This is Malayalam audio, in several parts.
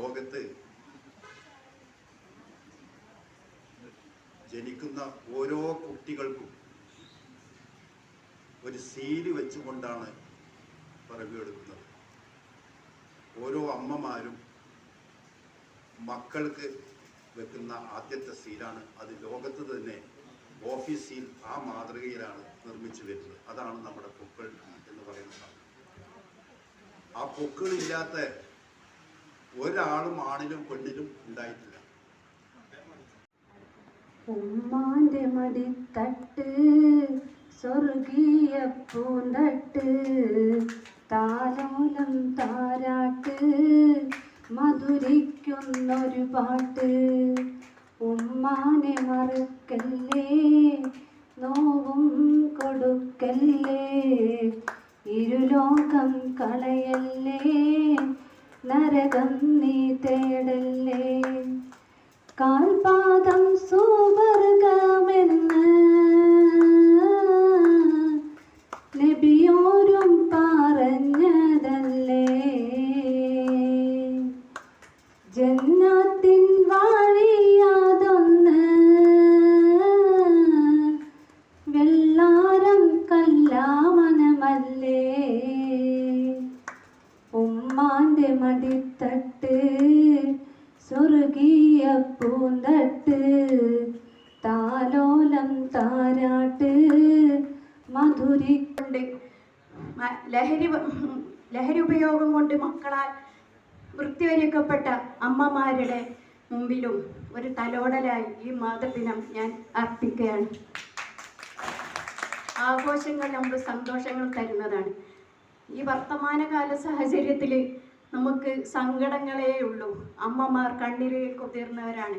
ലോകത്ത് ജനിക്കുന്ന ഓരോ കുട്ടികൾക്കും ഒരു സീൽ വെച്ചുകൊണ്ടാണ് പിറവിയെടുക്കുന്നത് ഓരോ അമ്മമാരും മക്കൾക്ക് വെക്കുന്ന ആദ്യത്തെ സീലാണ് അത് ലോകത്ത് തന്നെ ഓഫീസ് സീൽ ആ മാതൃകയിലാണ് നിർമ്മിച്ചു വരുന്നത്. അതാണ് നമ്മുടെ പൊക്കൾ എന്ന് പറയുന്നത് ആ പൊക്കളില്ലാത്ത ഒരാളും ആണിലും പെണ്ണിലും ഉണ്ടായിട്ടില്ല. ഉമ്മാന്റെ മടിത്തട്ട് സ്വർഗീയ പൂന്തട്ട് താലോലം താരാട്ട് മധുരിക്കുന്നൊരു പാട്ട്. ഉമ്മാനെ മറക്കല്ലേ നോവും കൊടുക്കല്ലേ ഇരുലോകം കളയല്ലേ നരകം നീ തേടല്ലേ? കാൽപാദം സുവർഗമെന്ന് നബിയോരും പറഞ്ഞതല്ലേ? ജന്നാത്തിൻ മടിത്തട്ട് സ്വർഗീയ പൂന്തട്ട് താലോലം താരാട്ട് മധുരി കൊണ്ട് ലഹരി ലഹരി ഉപയോഗം കൊണ്ട് മക്കളാൽ വൃത്തിവരിക്കപ്പെട്ട അമ്മമാരുടെ മുമ്പിലും ഒരു തലോടലായി ഈ മാതൃദിനം ഞാൻ അർപ്പിക്കുകയാണ്. ആഘോഷങ്ങൾ നമുക്ക് സന്തോഷങ്ങൾ തരുന്നതാണ്. ഈ വർത്തമാനകാല സാഹചര്യത്തിൽ നമുക്ക് സങ്കടങ്ങളേ ഉള്ളൂ. അമ്മമാർ കണ്ണീരിൽ കുതിർന്നവരാണ്.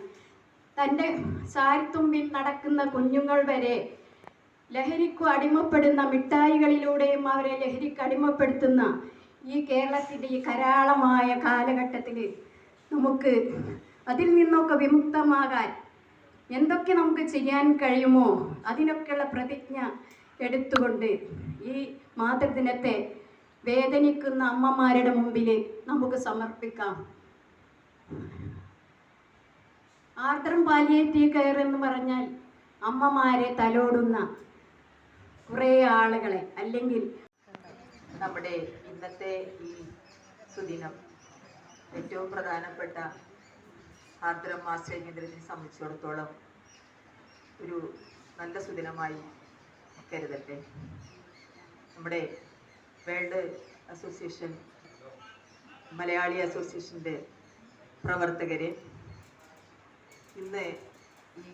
തന്റെ സാരിത്തുമ്പിൽ നടക്കുന്ന കുഞ്ഞുങ്ങൾ വരെ ലഹരിക്കു അടിമപ്പെടുന്ന മിഠായികളിലൂടെയും അവരെ ലഹരിക്ക് അടിമപ്പെടുത്തുന്ന ഈ കേരളത്തിന്റെ ഈ കരാളമായ കാലഘട്ടത്തിൽ നമുക്ക് അതിൽ നിന്നൊക്കെ വിമുക്തമാകാൻ എന്തൊക്കെ നമുക്ക് ചെയ്യാൻ കഴിയുമോ അതിനൊക്കെയുള്ള പ്രതിജ്ഞ എടുത്തുകൊണ്ട് ഈ മാതൃദിനത്തെ വേദനിക്കുന്ന അമ്മമാരുടെ മുമ്പിൽ നമുക്ക് സമർപ്പിക്കാം. ആർദ്രം പാലിയേറ്റീവ് കെയർ എന്ന് പറഞ്ഞാൽ അമ്മമാരെ തലോടുന്ന കുറേ ആളുകളെ അല്ലെങ്കിൽ നമ്മുടെ ഇന്നത്തെ ഈ സുദിനം ഏറ്റവും പ്രധാനപ്പെട്ട ആർദ്രം ആശ്രയ കേന്ദ്രത്തിനെ സംബന്ധിച്ചിടത്തോളം ഒരു നല്ല സുദിനമായി കരുതട്ടെ. നമ്മുടെ വേൾഡ് അസോസിയേഷൻ മലയാളി അസോസിയേഷന്റെ പ്രവർത്തകർ ഇന്ന് ഈ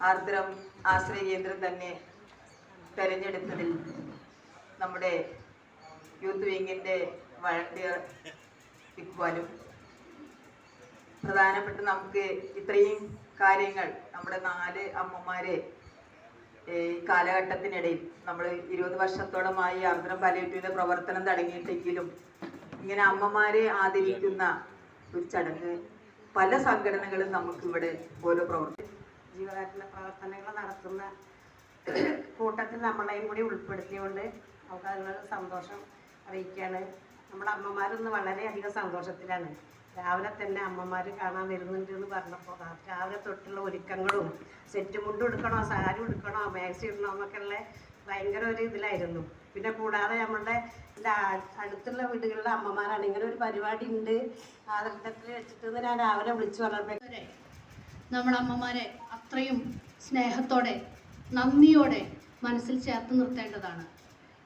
ആർദ്രം ആശ്രയ കേന്ദ്രം തന്നെ തെരഞ്ഞെടുത്തതിൽ നമ്മുടെ യൂത്ത് വിങ്ങിന്റെ വളണ്ടിയർ ഇക്ബാലും പ്രധാനപ്പെട്ട നമുക്ക് ഇത്രയും കാര്യങ്ങൾ നമ്മുടെ നാല് അമ്മമാരെ ഈ കാലഘട്ടത്തിനിടയിൽ നമ്മൾ ഇരുപത് വർഷത്തോളമായി ആർദ്രം പാലിയേറ്റീവിന്റെ പ്രവർത്തനം തുടങ്ങിയിട്ടെങ്കിലും ഇങ്ങനെ അമ്മമാരെ ആദരിക്കുന്ന ഒരു ചടങ്ങ് പല സംഘടനകളും നമുക്കിവിടെ ഓരോ പ്രവർത്തി ജീവകാരുണ്യ പ്രവർത്തനങ്ങൾ നടത്തുന്ന കൂട്ടത്തിൽ നമ്മളെയും കൂടി ഉൾപ്പെടുത്തിയുകൊണ്ട് നമുക്ക് അതിനുള്ള സന്തോഷം അറിയിക്കുകയാണ് നമ്മുടെ അമ്മമാരൊന്ന് വളരെയധികം സന്തോഷത്തിലാണ്. രാവിലെ തന്നെ അമ്മമാർ കാണാൻ വരുന്നുണ്ട് എന്ന് പറഞ്ഞപ്പോൾ രാവിലെ തൊട്ടുള്ള ഒരുക്കങ്ങളും സെറ്റ് മുണ്ട് എടുക്കണോ സാരി എടുക്കണോ മാക്സി ഇടണോ എന്നൊക്കെയുള്ള ഭയങ്കര ഒരു ഇതിലായിരുന്നു. പിന്നെ കൂടാതെ നമ്മളുടെ അടുത്തുള്ള വീടുകളിലെ അമ്മമാരാണ്. ഇങ്ങനെ ഒരു പരിപാടി ഉണ്ട്. ആദർശത്തിൽ വെച്ചിട്ട് ഞാൻ രാവിലെ വിളിച്ചു പറഞ്ഞപ്പോൾ നമ്മളമ്മമാരെ അത്രയും സ്നേഹത്തോടെ നന്ദിയോടെ മനസ്സിൽ ചേർത്ത് നിർത്തേണ്ടതാണ്.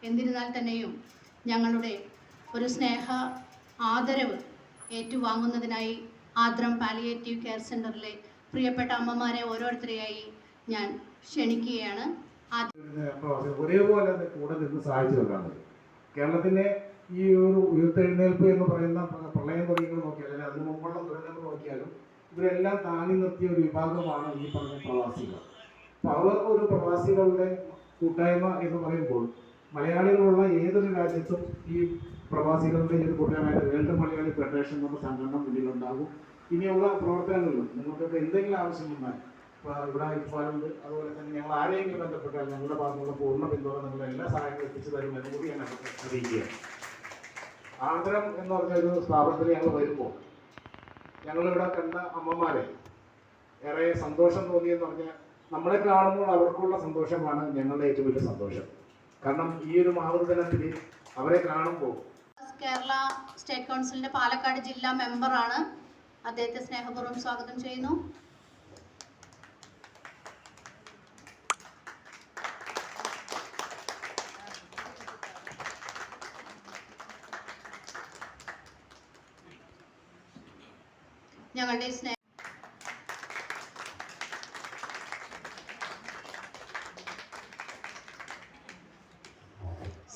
എന്നിരുന്നാൽ തന്നെയും ഞങ്ങളുടെ ഒരു സ്നേഹ ആദരവ് ഏറ്റുവാങ്ങുന്നതിനായി ആദ്രം പാലിയേറ്റീവ് കെയർ സെന്ററിലെ പ്രിയപ്പെട്ട അമ്മമാരെ ഓരോരുത്തരെയായി ഞാൻ ക്ഷണിക്കുകയാണ്. ഒരേപോലെ കൂടെ നിന്ന് സഹായിച്ചു വെക്കാൻ കേരളത്തിലെ ഈ ഒരു ഉയർത്തെഴുന്നേൽപ്പ് എന്ന് പറയുന്ന പ്ര- പ്രളയം തുടങ്ങിയത് നോക്കിയാലും അതിന് മുമ്പുള്ള ദുരന്തങ്ങൾ നോക്കിയാലും ഇവരെല്ലാം താങ്ങി നിർത്തിയ ഒരു വിഭാഗമാണ് ഈ പറഞ്ഞ പ്രവാസികൾ. അപ്പോൾ അവർക്ക് ഒരു പ്രവാസികളുടെ കൂട്ടായ്മ എന്ന് പറയുമ്പോൾ മലയാളികളുള്ള ഏതൊരു രാജ്യത്തും ഈ പ്രവാസികളുടെ ഇത് കൂട്ടാനായിട്ട് വേൾഡ് മലയാളി ഫെഡറേഷൻ എന്ന സംഘടന മുന്നിലുണ്ടാകും. ഇനിയുള്ള പ്രവർത്തനങ്ങളിലും നിങ്ങൾക്കൊക്കെ എന്തെങ്കിലും ആവശ്യം വന്നാൽ ഇപ്പോൾ ഇവിടെ ഇഫാലുണ്ട് അതുപോലെ തന്നെ ഞങ്ങൾ ആരെയെങ്കിലും ബന്ധപ്പെട്ടാൽ ഞങ്ങളുടെ ഭാഗത്തുള്ള പൂർണ പിന്തുണ നിങ്ങളുടെ എല്ലാ സഹായങ്ങളും എത്തിച്ചു തരുമെന്ന് കൂടി ഞാൻ അറിയിക്കുക ആന്ധ്രം എന്ന് പറഞ്ഞ ഒരു സ്ഥാപനത്തിൽ ഞങ്ങൾ വരുമ്പോൾ ഞങ്ങളിവിടെ കണ്ട അമ്മമാരെ ഏറെ സന്തോഷം തോന്നിയെന്ന് പറഞ്ഞാൽ നമ്മളെ കാണുമ്പോൾ അവർക്കുള്ള സന്തോഷമാണ് ഞങ്ങളുടെ ഏറ്റവും വലിയ സന്തോഷം. കാരണം ഈ ഒരു ആവർത്തനത്തിൽ അവരെ കാണുമ്പോൾ കേരള സ്റ്റേറ്റ് കൗൺസിലിന്റെ പാലക്കാട് ജില്ലാ മെമ്പറാണ്. അദ്ദേഹത്തെ സ്നേഹപൂർവം സ്വാഗതം ചെയ്യുന്നു. ഞങ്ങളുടെ സ്നേഹ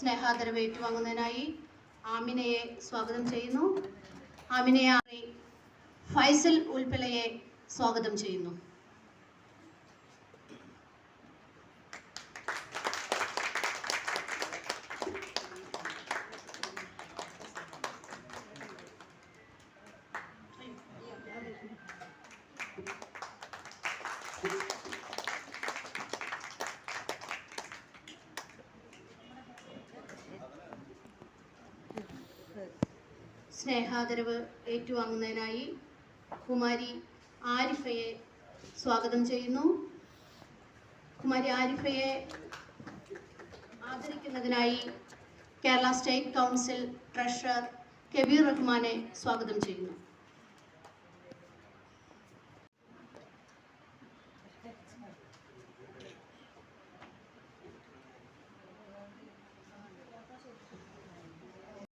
സ്നേഹാദരവ് ഏറ്റുവാങ്ങുന്നതിനായി ആമിനയെ സ്വാഗതം ചെയ്യുന്നു. ആമിനയെ ഫൈസൽ ഉൽപ്പലയെ സ്വാഗതം ചെയ്യുന്നു. സ്നേഹാദരവ് ഏറ്റുവാങ്ങുന്നതിനായി കുമാരി ആരിഫയെ സ്വാഗതം ചെയ്യുന്നു. കുമാരി ആരിഫയെ ആദരിക്കുന്നതിനായി Kerala state council treasurer Kabeer റഹ്മാനെ സ്വാഗതം ചെയ്യുന്നു.